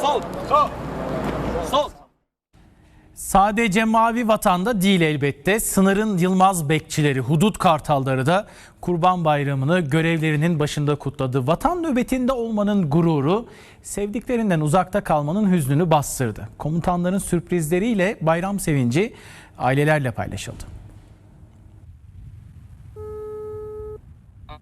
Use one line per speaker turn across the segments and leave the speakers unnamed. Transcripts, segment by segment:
Sol. Sol. Sol.
Sadece mavi vatanda değil elbette. Sınırın Yılmaz bekçileri, hudut kartalları da Kurban Bayramı'nı görevlerinin başında kutladı. Vatan nöbetinde olmanın gururu, sevdiklerinden uzakta kalmanın hüznünü bastırdı. Komutanların sürprizleriyle bayram sevinci ailelerle paylaşıldı.
Alo.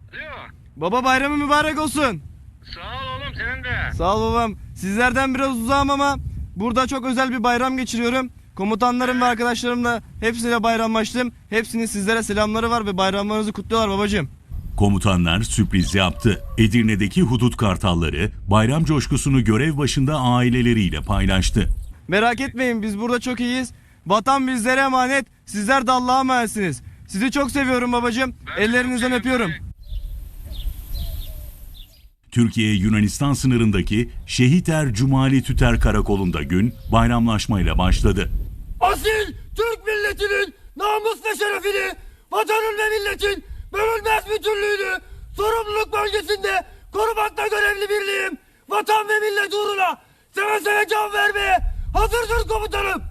Baba bayramı mübarek olsun.
Sağ ol oğlum senin de.
Sağ ol babam. Sizlerden biraz uzağım ama burada çok özel bir bayram geçiriyorum. Komutanlarım ve arkadaşlarımla hepsiyle bayramlaştım. Hepsinin sizlere selamları var ve bayramlarınızı kutluyorlar babacığım.
Komutanlar sürpriz yaptı. Edirne'deki hudut kartalları bayram coşkusunu görev başında aileleriyle paylaştı.
Merak etmeyin biz burada çok iyiyiz. Vatan bizlere emanet. Sizler de Allah'a emanetsiniz. Sizi çok seviyorum babacığım.
Ben de
Ellerinizden öpüyorum.
Türkiye-Yunanistan sınırındaki Şehiter Cumali Tüter Karakolu'nda gün bayramlaşmayla başladı.
Asil Türk milletinin namus ve şerefini, vatanın ve milletin bölünmez bütünlüğünü sorumluluk bölgesinde korumakla görevli birliğim. Vatan ve millet uğruna seve seve can vermeye hazırsın komutanım.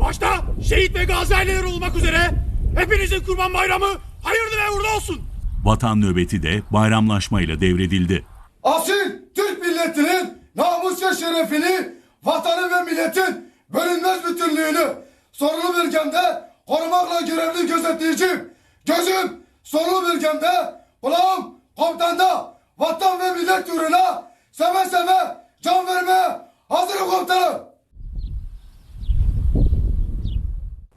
Başta şehit ve gazi aileleri olmak üzere hepinizin kurban bayramı hayırlı ve uğurlu olsun.
Vatan nöbeti de bayramlaşmayla devredildi.
Asil Türk milletinin namus ve şerefini, vatanı ve milletin bölünmez bütünlüğünü sorulu bölgemde korumakla görevli gözetleyiciyim. Gözüm sorulu bölgemde, kulağım komutanda, vatan ve millet uğruna seve seve can vermeye hazırım komutanım.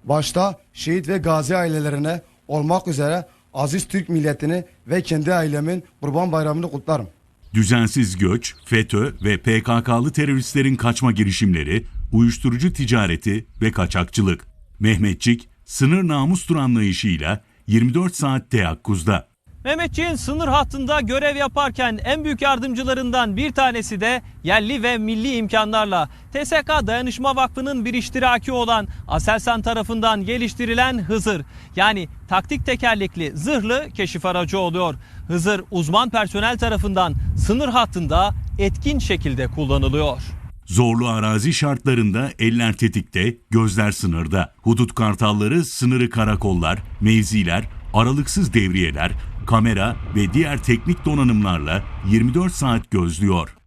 Başta şehit ve gazi ailelerine olmak üzere aziz Türk milletini ve kendi ailemin kurban bayramını kutlarım.
Düzensiz göç, FETÖ ve PKK'lı teröristlerin kaçma girişimleri, uyuşturucu ticareti ve kaçakçılık. Mehmetçik, sınır namus tur anlayışıyla 24 saat teyakkuzda.
Mehmetçiğin sınır hattında görev yaparken en büyük yardımcılarından bir tanesi de yerli ve milli imkanlarla TSK Dayanışma Vakfı'nın bir iştiraki olan Aselsan tarafından geliştirilen Hızır yani taktik tekerlekli zırhlı keşif aracı oluyor. Hızır uzman personel tarafından sınır hattında etkin şekilde kullanılıyor.
Zorlu arazi şartlarında eller tetikte, gözler sınırda. Hudut kartalları sınırı karakollar, mevziler, aralıksız devriyeler, kamera ve diğer teknik donanımlarla 24 saat gözlüyor.